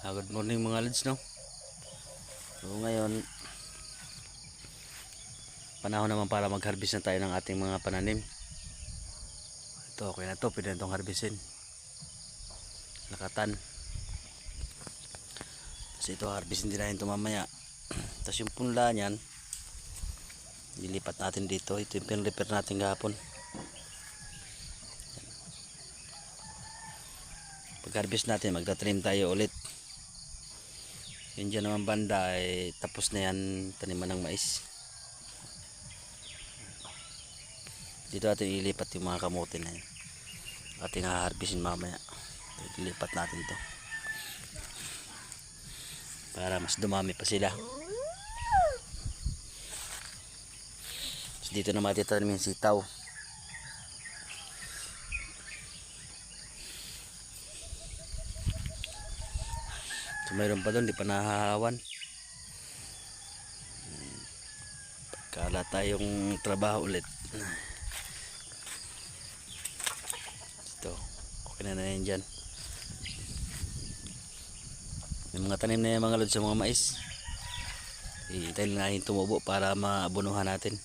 Ah, good morning mga lads no. So ngayon panahon naman para mag-harvest na tayo ng ating mga pananim. Ito okay na to, pwede na itong harvestin. Lakatan. Tapos ito harvestin din natin ito mamaya. Tapos yung punla niyan dilipat natin dito. Ito yung pinrepair natin gahapon. Pag harvest natin magta-trim tayo ulit. Yun dyan naman banda ay tapos na yan taniman ng mais. Dito natin ilipat yung mga kamote na yan. Ating haharbisin mamaya. Ilipat natin to. Para mas dumami pa sila. So, dito na matitanim yung sitaw. So mayroon pa doon, di pa nahahawan. Kala tayong trabaho ulit. Ito, okay na na yan dyan. Yung mga tanim na yung mga lod sa mga mais. Iintayin na natin tumubo para maabunuhan natin.